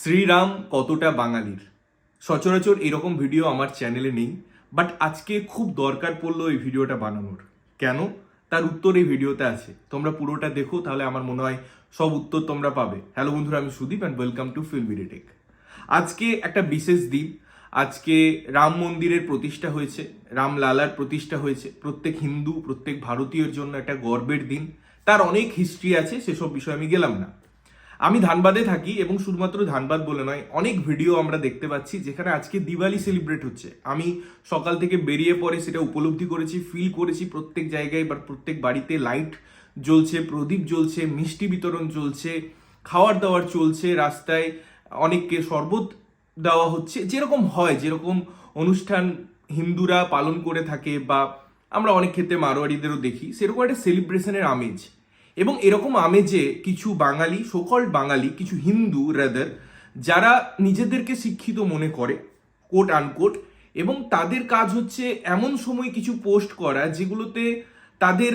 শ্রীরাম কতটা বাঙালির? সচরাচর এরকম ভিডিও আমার চ্যানেলে নেই বাট আজকে খুব দরকার পড়ল এই ভিডিওটা বানানোর। কেন? তার উত্তর এই ভিডিওতে আছে। তোমরা পুরোটা দেখো, তাহলে আমার মনে হয় সব উত্তর তোমরা পাবে। হ্যালো বন্ধুরা, আমি Sudip and welcome to film tech আজকে একটা বিশেষ দিন। আজকে রাম মন্দিরের প্রতিষ্ঠা হয়েছে, রাম লালার প্রতিষ্ঠা হয়েছে। প্রত্যেক হিন্দু, প্রত্যেক ভারতীয়র জন্য একটা গর্বের দিন। তার অনেক হিস্ট্রি আছে, সেসব বিষয়ে আমি গেলাম না। আমি ধানবাদে থাকি এবং শুধুমাত্র ধানবাদ বলে নয়, অনেক ভিডিও আমরা দেখতে পাচ্ছি যেখানে আজকে দিওয়ালি সেলিব্রেট হচ্ছে। আমি সকাল থেকে বেরিয়ে পরে সেটা উপলব্ধি করেছি ফিল করেছি প্রত্যেক জায়গায় বা প্রত্যেক বাড়িতে লাইট জ্বলছে, প্রদীপ জ্বলছে, মিষ্টি বিতরণ চলছে, খাওয়ার দাওয়ার চলছে, রাস্তায় অনেককে শরবত দেওয়া হচ্ছে। যেরকম হয়, যেরকম অনুষ্ঠান হিন্দুরা পালন করে থাকে বা আমরা অনেক ক্ষেত্রে মারোয়ারিদেরও দেখি, সেরকম একটা সেলিব্রেশনের আমেজ। এবং এরকম আমেজে কিছু বাঙালি সকল বাঙালি, কিছু হিন্দু রাদার যারা নিজেদেরকে শিক্ষিত মনে করে কোট আনকোট এবং তাদের কাজ হচ্ছে এমন সময় কিছু পোস্ট করা যেগুলোতে তাদের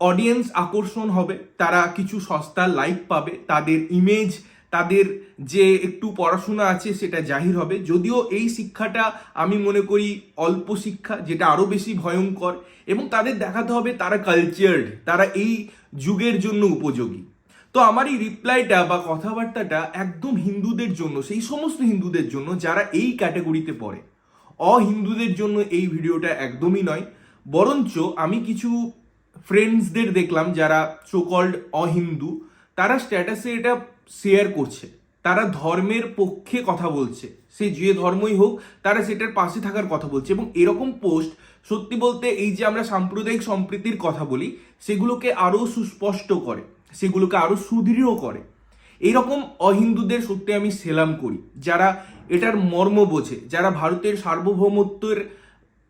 অডিয়েন্স আকর্ষণ হবে, তারা কিছু সস্তা লাইক পাবে, তাদের ইমেজ তাদের যে একটু পড়াশোনা আছে সেটা জাহির হবে। যদিও এই শিক্ষাটা আমি মনে করি অল্প শিক্ষা, যেটা আরও বেশি ভয়ঙ্কর এবং তাদের দেখাতে হবে তারা কালচার্ড তারা এই যুগের জন্য উপযোগী। তো আমার এই রিপ্লাইটা বা কথাবার্তাটা একদম হিন্দুদের জন্য, সেই সমস্ত হিন্দুদের জন্য যারা এই ক্যাটাগরিতে পড়ে। অহিন্দুদের জন্য এই ভিডিওটা একদমই নয়, বরঞ্চ আমি কিছু ফ্রেন্ডসদের দেখলাম যারা সোকল্ড অহিন্দু। তারা স্ট্যাটাসে এটা শেয়ার করছে। তারা ধর্মের পক্ষে কথা বলছে। সে যে ধর্মই হোক, তারা সেটার পাশে থাকার কথা বলছে এবং এরকম পোস্ট সত্যি বলতে এই যে আমরা সাম্প্রদায়িক সম্প্রীতির কথা বলি, সেগুলোকে আরও সুস্পষ্ট করে, সেগুলোকে আরও সুদৃঢ় করে। এইরকম অহিন্দুদের সত্যি আমি সেলাম করি, যারা এটার মর্ম বোঝে, যারা ভারতের সার্বভৌমত্বের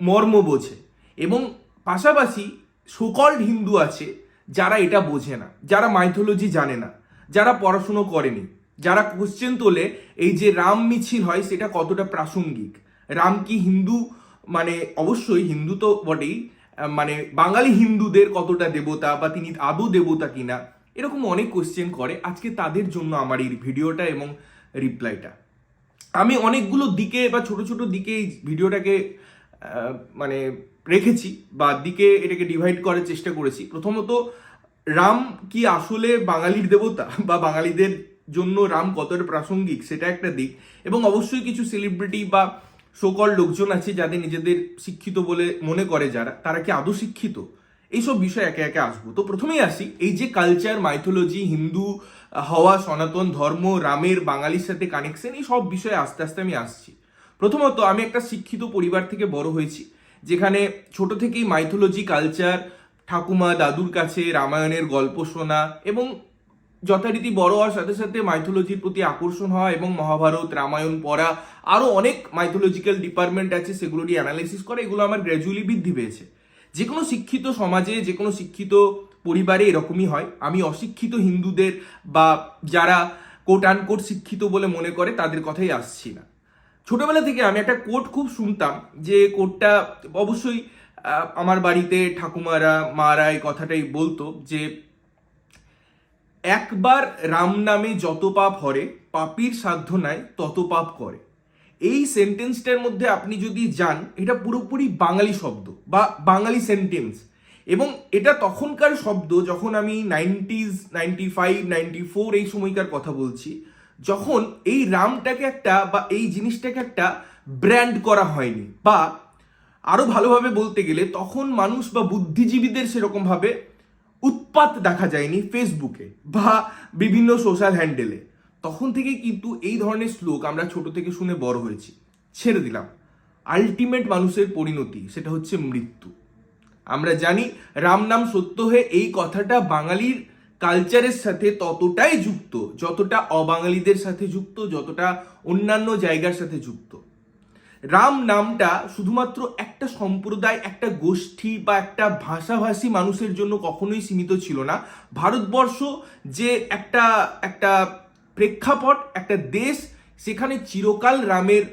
মর্ম বোঝে এবং পাশাপাশি সকল হিন্দু আছে, যারা এটা বোঝে না, যারা মাইথোলজি জানে না। যারা পড়াশুনো করেনি, যারা কোশ্চেন তোলে, এই যে রাম মিছিল হয়, সেটা কতটা প্রাসঙ্গিক? রাম কি হিন্দু? মানে অবশ্যই হিন্দু তো বটেই মানে বাঙালি হিন্দুদের কতটা দেবতা বা তিনি আদৌ দেবতা কিনা, এরকম অনেক কোশ্চেন করে। আজকে তাদের জন্য আমার এই ভিডিওটা এবং রিপ্লাইটা আমি অনেকগুলো দিকে বা ছোট ছোট দিকে এই ভিডিওটাকে মানে রেখেছি বা দিকে এটাকে ডিভাইড করার চেষ্টা করেছি। প্রথমত রাম কি আসলে বাঙালির দেবতা? বা বাঙালিদের জন্য রাম কতটা প্রাসঙ্গিক? সেটা একটা দিক। এবং অবশ্যই কিছু সেলিব্রিটি বা সকল লোকজন আছে যাদের নিজেদের শিক্ষিত বলে মনে করে যারা, তারা কি আদৌ শিক্ষিত? এইসব বিষয় একে একে আসব। তো প্রথমেই আসি, এই যে কালচার মাইথোলজি হিন্দু, হওয়া, সনাতন, ধর্ম, রামের, বাঙালির সাথে কানেকশন এই সব বিষয়ে আস্তে আস্তে আমি আসছি। প্রথমত আমি একটা শিক্ষিত পরিবার থেকে বড় হয়েছি, যেখানে ছোট থেকেই মাইথোলজি কালচার ঠাকুমা দাদুর কাছে রামায়ণের গল্প শোনা এবং যথারীতি বড় হওয়ার সাথে সাথে মাইথোলজির প্রতি আকর্ষণ হওয়া এবং মহাভারত রামায়ণ পড়া আরও অনেক মাইথোলজিক্যাল ডিপার্টমেন্ট আছে সেগুলো নিয়ে অ্যানালাইসিস করে, এগুলো আমার গ্র্যাজুয়ালি বৃদ্ধি পেয়েছে। যে কোনো শিক্ষিত সমাজে যে কোনো শিক্ষিত পরিবারে এরকমই হয়। আমি অশিক্ষিত হিন্দুদের বা যারা কোট আনকোট শিক্ষিত বলে মনে করে তাদের কথাই আসছি না। ছোটবেলা থেকে আমি একটা কোট খুব শুনতাম যে কোটটা অবশ্যই আমার বাড়িতে ঠাকুমারা, মারা এই কথাটাই বলতো যে, একবার রাম নামে যত পাপ হরে, পাপির সাধ্য নাই, তত পাপ করে। এই সেন্টেন্সটার মধ্যে আপনি যদি যান, এটা পুরোপুরি বাঙালি শব্দ বা বাঙালি সেন্টেন্স। এবং এটা তখনকার শব্দ যখন আমি nineties, ninety five, ninety four এই সময়কার কথা বলছি, যখন এই রামটাকে একটা বা এই জিনিসটাকে একটা ব্র্যান্ড করা হয়নি বা আরও ভালোভাবে বলতে গেলে তখন মানুষ বা বুদ্ধিজীবীদের সেরকমভাবে উৎপাত দেখা যায়নি ফেসবুকে বা বিভিন্ন সোশ্যাল হ্যান্ডেলে তখন থেকে কিন্তু এই ধরনের শ্লোক আমরা ছোট থেকে শুনে বড় হয়েছি। ছেড়ে দিলাম। আলটিমেট মানুষের পরিণতি সেটা হচ্ছে মৃত্যু। আমরা জানি রাম নাম সত্য হয়ে এই কথাটা বাঙালির কালচারের সাথে ততটাই যুক্ত, যতটা অবাঙালিদের সাথে যুক্ত, যতটা অন্যান্য জায়গার সাথে যুক্ত। রাম নামটা শুধুমাত্র একটা সম্প্রদায়, একটা গোষ্ঠী বা একটা ভাষাভাষী মানুষের জন্য কখনোই সীমিত ছিল না। ভারতবর্ষ যে একটা একটা প্রেক্ষাপট, একটা দেশ, সেখানে চিরকাল রামের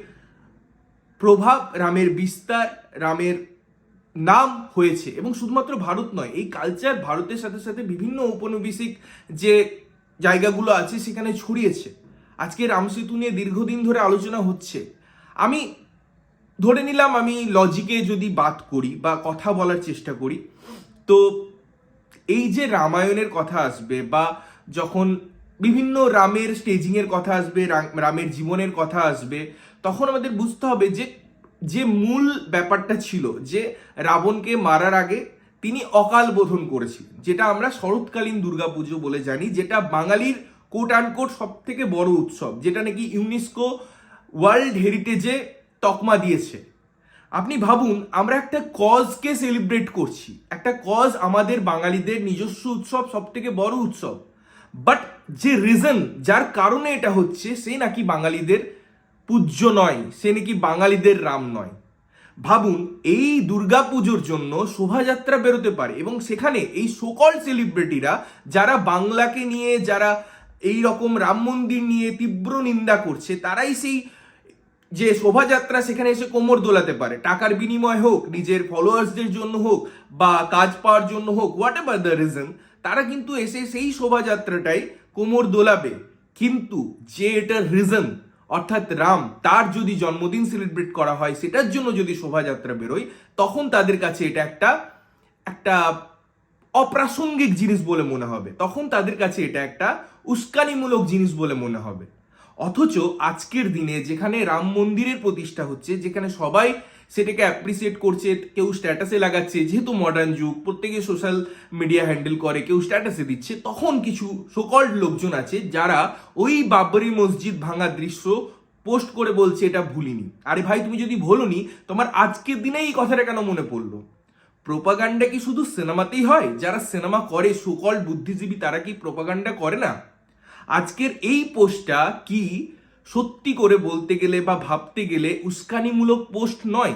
প্রভাব, রামের বিস্তার, রামের নাম হয়েছে। এবং শুধুমাত্র ভারত নয়, এই কালচার ভারতের সাথে সাথে বিভিন্ন ঔপনিবেশিক যে জায়গাগুলো আছে, সেখানে ছড়িয়েছে। আজকে রাম সেতু নিয়ে দীর্ঘদিন ধরে আলোচনা হচ্ছে। আমি ধরে নিলাম আমি লজিকে যদি বাদ করি বা কথা বলার চেষ্টা করি, তো এই যে রামায়ণের কথা আসবে বা যখন বিভিন্ন রামের স্টেজিংয়ের কথা আসবে রামের জীবনের কথা আসবে, তখন আমাদের বুঝতে হবে যে যে মূল ব্যাপারটা ছিল যে রাবণকে মারার আগে তিনি অকাল বোধন করেছিলেন, যেটা আমরা শরৎকালীন দুর্গাপুজো বলে জানি, যেটা বাঙালির কোট আনকোট সব থেকে বড় উৎসব, যেটা নাকি ইউনেস্কো ওয়ার্ল্ড হেরিটেজে তকমা দিয়েছে। আপনি ভাবুন, আমরা একটা কজকে সেলিব্রেট করছি। একটা কজ আমাদের বাঙালিদের নিজস্ব উৎসব সব থেকে বড় উৎসব। বাট যে রিজন যার কারণে এটা হচ্ছে, সে নাকি বাঙালিদের পূজ্য নয়, সে নাকি বাঙালিদের রাম নয়। ভাবুন, এই দুর্গা পুজোর জন্য শোভাযাত্রা বেরোতে পারে এবং সেখানে এই সকল সেলিব্রিটিরা যারা বাংলাকে নিয়ে, যারা এই রকম রাম মন্দির নিয়ে তীব্র নিন্দা করছে, তারাই সেই যে শোভাযাত্রা সেখানে এসে কোমর দোলাতে পারে, টাকার বিনিময় হোক, নিজের ফলোয়ার্সদের জন্য হোক বা কাজ পাওয়ার জন্য হোক হোয়াট এভার দ্য রিজন তারা কিন্তু এসে সেই শোভাযাত্রাটাই কোমর দোলাবে। কিন্তু যে এটার রিজন অর্থাৎ রাম, তার যদি জন্মদিন সেলিব্রেট করা হয়, সেটার জন্য যদি শোভাযাত্রা বেরোয়, তখন তাদের কাছে এটা একটা একটা অপ্রাসঙ্গিক জিনিস বলে মনে হবে। তখন তাদের কাছে এটা একটা উস্কানিমূলক জিনিস বলে মনে হবে। অথচ আজকের দিনে যেখানে রাম মন্দিরের প্রতিষ্ঠা হচ্ছে, যেখানে সবাই সেটাকে অ্যাপ্রিসিয়েট করছে, কেউ স্ট্যাটাসে লাগাচ্ছে, যেহেতু মডার্ন যুগ, প্রত্যেকে সোশ্যাল মিডিয়া হ্যান্ডেল করে, কেউ স্ট্যাটাসে দিচ্ছে, তখন কিছু সকল লোকজন আছে যারা ওই বাবরি মসজিদ ভাঙার দৃশ্য পোস্ট করে বলছে, এটা ভুলিনি। আরে ভাই, তুমি যদি ভুলোনি, তোমার আজকের দিনে এই কথাটা কেন মনে পড়ল? প্রোপাগান্ডা কি শুধু সিনেমাতেই হয়? যারা সিনেমা করে সকল বুদ্ধিজীবী, তারা কি প্রোপাগান্ডা করে না? আজকের এই পোস্টটা কি সত্যি করে বলতে গেলে বা ভাবতে গেলে উস্কানিমূলক পোস্ট নয়?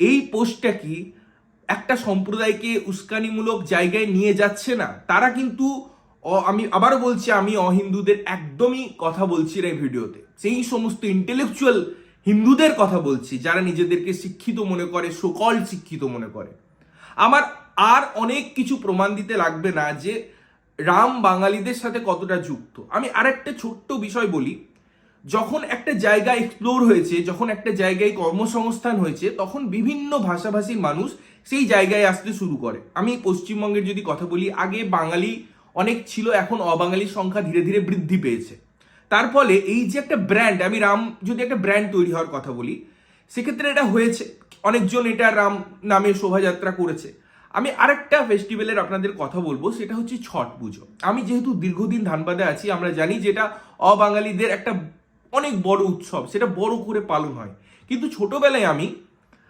এই পোস্টটা কি একটা সম্প্রদায়কে উস্কানিমূলক জায়গায় নিয়ে যাচ্ছে না? তারা কিন্তু আমি আবারও বলছি, আমি অহিন্দুদের একদমই কথা বলছি না এই ভিডিওতে। সেই সমস্ত ইন্টেলেকচুয়াল হিন্দুদের কথা বলছি, যারা নিজেদেরকে শিক্ষিত মনে করে সকল শিক্ষিত মনে করে। আমার আর অনেক কিছু প্রমাণ দিতে লাগবে না যে রাম বাঙালিদের সাথে কতটা যুক্ত? আমি আরেকটা ছোট্ট বিষয় বলি। যখন একটা জায়গা এক্সপ্লোর হয়েছে, যখন একটা জায়গায় কর্মসংস্থান হয়েছে, তখন বিভিন্ন ভাষাভাষীর মানুষ সেই জায়গায় আসতে শুরু করে। আমি পশ্চিমবঙ্গের যদি কথা বলি, আগে বাঙালি অনেক ছিল, এখন অবাঙালির সংখ্যা ধীরে ধীরে বৃদ্ধি পেয়েছে। তার ফলে এই যে একটা ব্র্যান্ড আমি রাম যদি একটা ব্র্যান্ড তৈরি হওয়ার কথা বলি, সেক্ষেত্রে এটা হয়েছে, অনেকজন এটা রাম নামে শোভাযাত্রা করেছে। আমি আরেকটা ফেস্টিভ্যালের আপনাদের কথা বলব, সেটা হচ্ছে ছট পুজো। আমি যেহেতু দীর্ঘদিন ধানবাদে আছি, আমরা জানি যেটা অবাঙালিদের একটা অনেক বড় উৎসব, সেটা বড় করে পালন হয়। কিন্তু ছোটবেলায় আমি,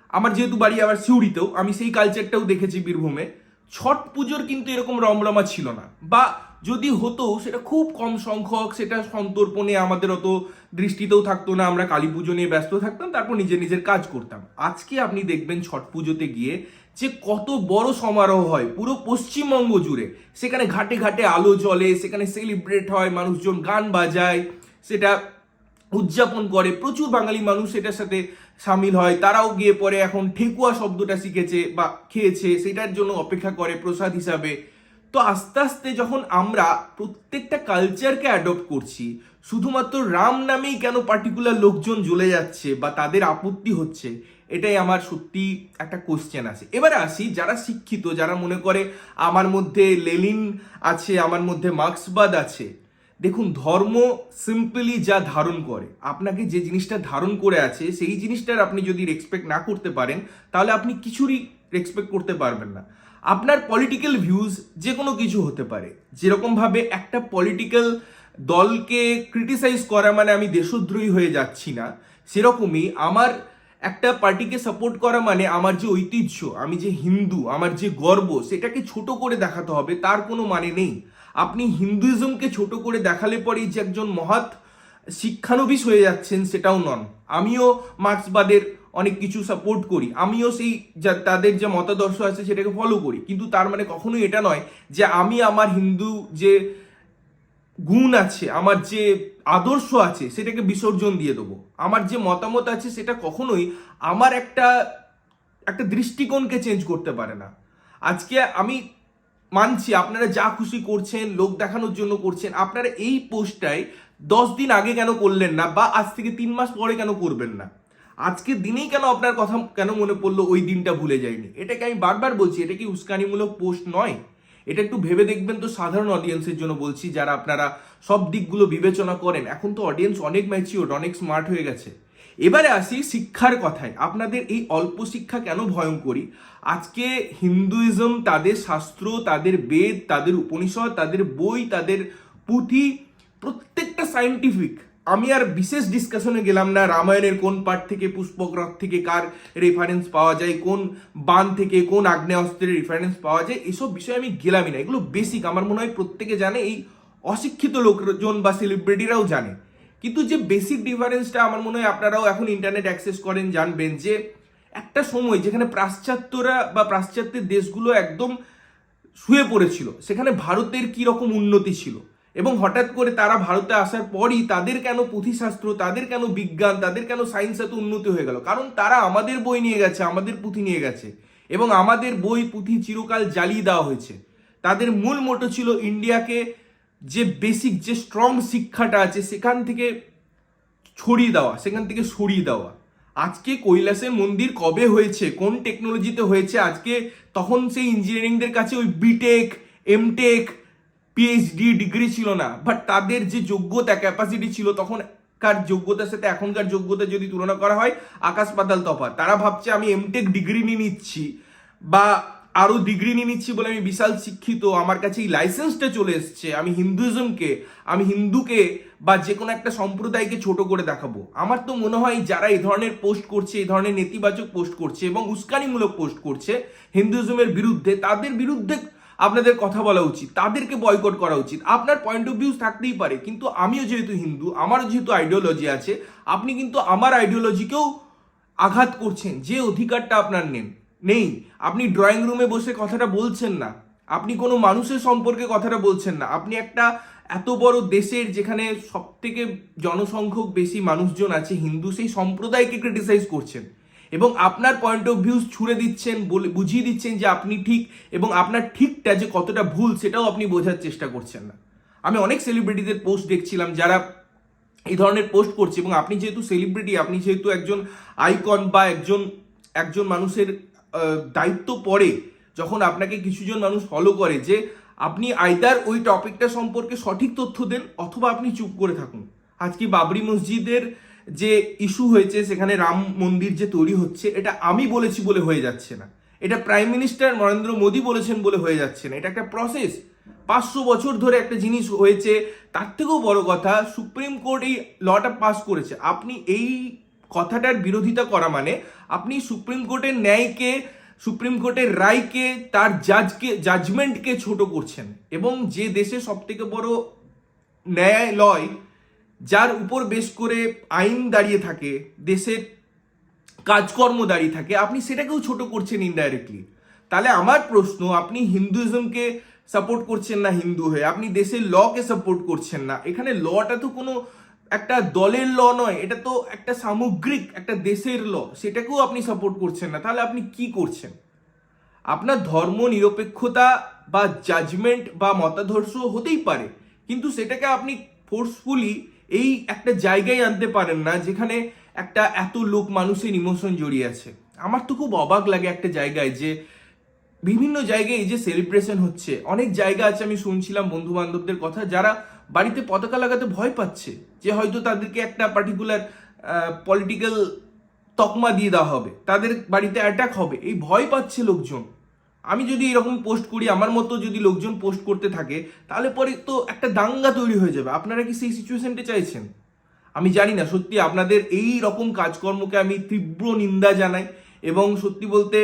আমার যেহেতু বাড়ি আবার সিউড়িতেও, আমি সেই কালচারটাও দেখেছি বীরভূমে। ছট পুজোর কিন্তু এরকম রমরমা ছিল না। বা যদি হতো, সেটা খুব কম সংখ্যক, সেটা সন্তর্পণে আমাদের অত দৃষ্টিতেও থাকতো না, আমরা কালী পুজো নিয়ে ব্যস্ত থাকতাম, তারপর নিজের নিজের কাজ করতাম। আজকে আপনি দেখবেন ছট পুজোতে গিয়ে যে কত বড় সমারোহ হয়, পুরো পশ্চিমবঙ্গ জুড়ে। সেখানে ঘাটে ঘাটে আলো জ্বলে, সেখানে সেলিব্রেট হয়, মানুষজন গান বাজায়, সেটা উদযাপন করে। প্রচুর বাঙালি মানুষ এটার সাথে সামিল হয়। তারাও গিয়ে পরে এখন ঠেকুয়া শব্দটা শিখেছে বা খেয়েছে, সেটার জন্য অপেক্ষা করে প্রসাদ হিসাবে। তো আস্তে আস্তে যখন আমরা প্রত্যেকটা কালচারকে অ্যাডপ্ট করছি, শুধুমাত্র রাম নামেই কেন পার্টিকুলার লোকজন জ্বলে যাচ্ছে বা তাদের আপত্তি হচ্ছে এটাই আমার সত্যি একটা কোশ্চেন আছে। এবারে আসি, যারা শিক্ষিত, যারা মনে করে আমার মধ্যে লেলিন আছে, আমার মধ্যে মার্ক্সবাদ আছে, দেখুন ধর্ম সিম্পলি যা ধারণ করে, আপনাকে যে জিনিসটা ধারণ করে আছে, সেই জিনিসটার আপনি যদি রেসপেক্ট না করতে পারেন, তাহলে আপনি কিছুরই রেসপেক্ট করতে পারবেন না। আপনার পলিটিক্যাল ভিউজ যে কোনো কিছু হতে পারে, যেরকমভাবে একটা পলিটিক্যাল দলকে ক্রিটিসাইজ করা মানে আমি দেশদ্রোহী হয়ে যাচ্ছি না, সেরকমই আমার একটা পার্টিকে সাপোর্ট করা মানে আমার যে ঐতিহ্য, আমি যে হিন্দু, আমার যে গর্ব, সেটাকে ছোট করে দেখাতে হবে, তার কোনো মানে নেই। আপনি হিন্দুইজমকে ছোট করে দেখালে পরেই যে একজন মহৎ শিক্ষানবিশ হয়ে যাচ্ছেন, সেটাও নন। আমিও মার্ক্সবাদের অনেক কিছু সাপোর্ট করি, আমিও সেই যা, তাদের যে মতাদর্শ আছে, সেটাকে ফলো করি। কিন্তু তার মানে কখনোই এটা নয় যে আমি আমার হিন্দু যে গুণ আছে, আমার যে আদর্শ আছে, সেটাকে বিসর্জন দিয়ে দেবো। আমার যে মতামত আছে, সেটা কখনোই আমার একটা একটা দৃষ্টিকোণকে চেঞ্জ করতে পারে না। আজকে আমি মানছি, আপনারা যা খুশি করছেন, লোক দেখানোর জন্য করছেন, আপনারা এই পোস্টটায় দশ দিন আগে কেন করলেন না, বা আজ থেকে তিন মাস পরে কেন করবেন না? আজকের দিনেই কেন আপনার কথা কেন মনে পড়ল, ওই দিনটা ভুলে যায়নি এটাকে আমি বারবার বলছি, এটা কি উস্কানিমূলক পোস্ট নয়? এটা একটু ভেবে দেখবেন তো সাধারণ অডিয়েন্সের জন্য বলছি, যারা আপনারা সব দিকগুলো বিবেচনা করেন, এখন তো অডিয়েন্স অনেক ম্যাচিওর অনেক স্মার্ট হয়ে গেছে। এবারে আসি শিক্ষার কথায়। আপনাদের এই অল্প শিক্ষা কেন ভয়ঙ্করী? আজকে হিন্দুইজম, তাদের শাস্ত্র, তাদের বেদ, তাদের উপনিষদ, তাদের বই, তাদের পুঁথি, প্রত্যেকটা সাইন্টিফিক আমি আর বিশেষ ডিসকাশনে গেলাম না, রামায়ণের কোন পার্ট থেকে পুষ্পক রথ থেকে কার রেফারেন্স পাওয়া যায়, কোন বান থেকে কোন আগ্নেয়াস্ত্রের রেফারেন্স পাওয়া যায়, এসব বিষয়ে আমি গেলামই না। এগুলো বেসিক আমার মনে হয় প্রত্যেকে জানে, এই অশিক্ষিত লোকজন বা সেলিব্রিটিরাও জানে। কিন্তু যে বেসিক ডিফারেন্সটা আমার মনে হয় আপনারাও এখন ইন্টারনেট অ্যাক্সেস করেন, জানবেন যে একটা সময় যেখানে পাশ্চাত্যরা বা পাশ্চাত্যের দেশগুলো একদম শুয়ে পড়েছিল, সেখানে ভারতের কি রকম উন্নতি ছিল এবং হঠাৎ করে তারা ভারতে আসার পরই তাদের কেন পুঁথিশাস্ত্র, তাদের কেন বিজ্ঞান, তাদের কেন সায়েন্স এত উন্নতি হয়ে গেল? কারণ তারা আমাদের বই নিয়ে গেছে, আমাদের পুঁথি নিয়ে গেছে। এবং আমাদের বই পুঁথি চিরকাল জ্বালিয়ে দেওয়া হয়েছে। তাদের মূল মোটো ছিল ইন্ডিয়াকে যে বেসিক যে স্ট্রং শিক্ষাটা আছে, সেখান থেকে ছড়িয়ে দেওয়া, সেখান থেকে সরিয়ে দেওয়া। আজকে কৈলাসের মন্দির কবে হয়েছে, কোন টেকনোলজিতে হয়েছে, আজকে তখন সেই ইঞ্জিনিয়ারিংদের কাছে ওই বিটেক এমটেক পিএইচডি ডিগ্রি ছিল না বাট তাদের যে যোগ্যতা ক্যাপাসিটি ছিল তখনকার যোগ্যতার সাথে এখনকার যোগ্যতা যদি তুলনা করা হয়, আকাশ পাতাল তফাৎ। তারা ভাবছে, আমি এমটেক ডিগ্রি নিয়ে নিচ্ছি, বা আরও ডিগ্রি নিয়ে নিচ্ছি বলে আমি বিশাল শিক্ষিত, আমার কাছে এই লাইসেন্সটা চলে এসছে, আমি হিন্দুইজমকে, আমি হিন্দুকে বা যে কোনো একটা সম্প্রদায়কে ছোট করে দেখাবো। আমার তো মনে হয়, যারা এই ধরনের পোস্ট করছে এই ধরনের নেতিবাচক পোস্ট করছে এবং উস্কানিমূলক পোস্ট করছে, হিন্দুইজমের বিরুদ্ধে, তাদের বিরুদ্ধে আপনাদের কথা বলা উচিত, তাদেরকে বয়কট করা উচিত। আপনার পয়েন্ট অফ ভিউজ থাকতেই পারে, কিন্তু আমিও যেহেতু হিন্দু, আমারও যেহেতু আইডিওলজি আছে, আপনি কিন্তু আমার আইডিওলজিকেও আঘাত করছেন, যে অধিকারটা আপনার নেন নেই। আপনি ড্রয়িং রুমে বসে কথাটা বলছেন না, আপনি কোনো মানুষের সম্পর্কে কথাটা বলছেন না, আপনি একটা এত বড় দেশের যেখানে সব থেকে জনসংখ্যক বেশি মানুষজন আছে, হিন্দু, সেই সম্প্রদায়কে ক্রিটিসাইজ করছেন। এবং আপনার পয়েন্ট অফ ভিউজ ছুড়ে দিচ্ছেন বুঝিয়ে দিচ্ছেন যে আপনি ঠিক এবং আপনার ঠিকটা যে কতটা ভুল সেটাও আপনি বোঝার চেষ্টা করছেন না। আমি অনেক সেলিব্রিটিদের পোস্ট দেখছিলাম যারা এই ধরনের পোস্ট করছে এবং আপনি যেহেতু সেলিব্রিটি আপনি যেহেতু একজন আইকন বা একজন একজন মানুষের দায়িত্ব পড়ে, যখন আপনাকে কিছুজন মানুষ ফলো করে যে আপনি আইদার ওই টপিকটা সম্পর্কে সঠিক তথ্য দেন অথবা আপনি চুপ করে থাকুন। আজকে বাবরি মসজিদের যে ইস্যু হয়েছে, সেখানে রাম মন্দির যে তৈরি হচ্ছে, এটা আমি বলেছি বলে হয়ে যাচ্ছে না। এটা প্রাইম মিনিস্টার নরেন্দ্র মোদী বলেছেন বলে হয়ে যাচ্ছে না। এটা একটা প্রসেস পাঁচশো বছর ধরে একটা জিনিস হয়েছে। তার থেকেও বড় কথা সুপ্রিম কোর্ট এই লটা পাস করেছে। আপনি এই কথাটার বিরোধিতা করা মানে আপনি সুপ্রিম কোর্টের ন্যায়কে সুপ্রিম কোর্টের রায়কে, তার জাজকে জাজমেন্টকে ছোট করছেন। এবং যে দেশে সব থেকে বড় ন্যায়ালয় যার উপর বেশ করে আইন দাঁড়িয়ে থাকে, দেশের কাজকর্ম দাঁড়িয়ে থাকে, আপনি সেটাকেও ছোট করছেন ইনডাইরেক্টলি তাহলে আমার প্রশ্ন, আপনি হিন্দুইজমকে সাপোর্ট করছেন না হিন্দু হয়ে? আপনি দেশের লকে সাপোর্ট করছেন না? এখানে লটা তো কোনো একটা দলের ল নয়, এটা তো একটা সামগ্রিক, একটা দেশের ল সেটাকেও আপনি সাপোর্ট করছেন না। তাহলে আপনি কি করছেন? আপনার ধর্ম নিরপেক্ষতা বা জাজমেন্ট বা মতাদর্শ হতেই পারে, কিন্তু সেটাকে আপনি ফোর্সফুলি এই একটা জায়গায় আনতে পারেন না যেখানে একটা এত লোক মানুষের ইমোশন জড়িয়ে আছে। আমার তো খুব অবাক লাগে একটা জায়গায় যে বিভিন্ন জায়গায় এই যে সেলিব্রেশন হচ্ছে। অনেক জায়গা আছে আমি শুনছিলাম বন্ধু বান্ধবদের কথা যারা বাড়িতে পতাকা লাগাতে ভয় পাচ্ছে যে হয়তো তাদেরকে একটা পার্টিকুলার পলিটিক্যাল তকমা দিয়ে দেওয়া হবে। তাদের বাড়িতে অ্যাটাক হবে। এই ভয় পাচ্ছে লোকজন। আমি যদি এরকম পোস্ট করি, আমার মতো যদি লোকজন পোস্ট করতে থাকে, তাহলে পরে তো একটা দাঙ্গা তৈরি হয়ে যাবে। আপনারা কি সেই সিচুয়েশনটা চাইছেন? আমি জানি না, সত্যি আপনাদের এই রকম কাজকর্মকে আমি তীব্র নিন্দা জানাই এবং সত্যি বলতে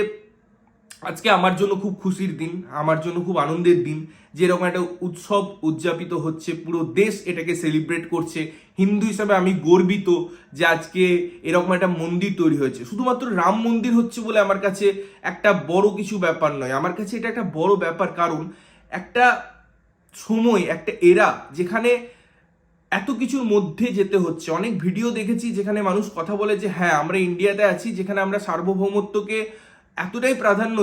আজকে আমার জন্য খুব খুশির দিন, আমার জন্য খুব আনন্দের দিন যে এরকম একটা উৎসব উদযাপিত হচ্ছে, পুরো দেশ এটাকে সেলিব্রেট করছে। হিন্দু হিসাবে আমি গর্বিত যে আজকে এরকম একটা মন্দির তৈরি হয়েছে। শুধুমাত্র রাম মন্দির হচ্ছে বলে আমার কাছে একটা বড় কিছু ব্যাপার নয়। আমার কাছে এটা একটা বড় ব্যাপার, কারণ একটা সময়, একটা এরা যেখানে এত কিছুর মধ্যে যেতে হচ্ছে। অনেক ভিডিও দেখেছি যেখানে মানুষ কথা বলে যে হ্যাঁ আমরা ইন্ডিয়াতে আছি, যেখানে আমরা সার্বভৌমত্বকে এতটাই প্রাধান্য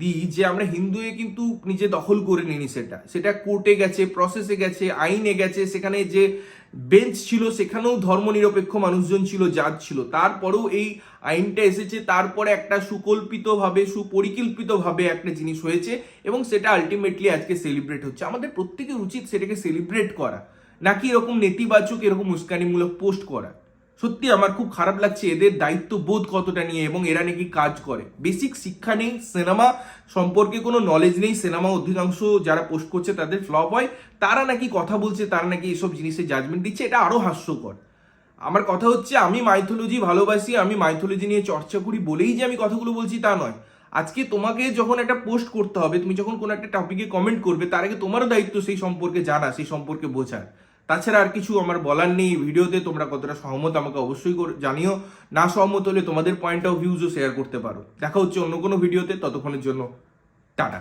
দিই যে আমরা হিন্দুয়ে কিন্তু নিজে দখল করে নিনি সেটা। সেটা কোর্টে গেছে প্রসেসে গেছে, আইনে গেছে, সেখানে যে বেঞ্চ ছিল সেখানেও ধর্মনিরপেক্ষ মানুষজন ছিল জাজ ছিল। তারপরেও এই আইনটা এসেছে, তারপরে একটা সুকল্পিতভাবে, সুপরিকল্পিতভাবে একটা জিনিস হয়েছে এবং সেটা আলটিমেটলি আজকে সেলিব্রেট হচ্ছে। আমাদের প্রত্যেকের উচিত সেটাকে সেলিব্রেট করা। নাকি এরকম নেতিবাচক, এরকম উস্কানিমূলক পোস্ট করা। সত্যি আমার খুব খারাপ লাগছে এদের দায়িত্ব বোধ কতটা নিয়ে এবং এরা নাকি কাজ করে। বেসিক শিক্ষা নেই, সিনেমা সম্পর্কে কোনো নলেজ নেই, সিনেমা অধিকাংশ যারা পোস্ট করছে তাদের ফ্লপ হয়, তারা নাকি কথা বলছে, তারা নাকি এসব জিনিসে জাজমেন্ট দিচ্ছে, এটা আরও হাস্যকর। আমার কথা হচ্ছে আমি মাইথোলজি ভালোবাসি, আমি মাইথোলজি নিয়ে চর্চা করি বলেই যে আমি কথাগুলো বলছি তা নয়। আজকে তোমাকে যখন একটা পোস্ট করতে হবে, তুমি যখন কোনো একটা টপিকে কমেন্ট করবে, তার আগে তোমারও দায়িত্ব সেই সম্পর্কে জানা, সেই সম্পর্কে বোঝার। তাছাড়া আর কিছু আমার বলার নেই ভিডিওতে, তোমরা কতটা সহমত আমাকে অবশ্যই জানিও। না সহমত হলে তোমাদের পয়েন্ট অফ ভিউজও শেয়ার করতে পারো। দেখা হচ্ছে অন্য কোনো ভিডিওতে ততক্ষণের জন্য, টাটা।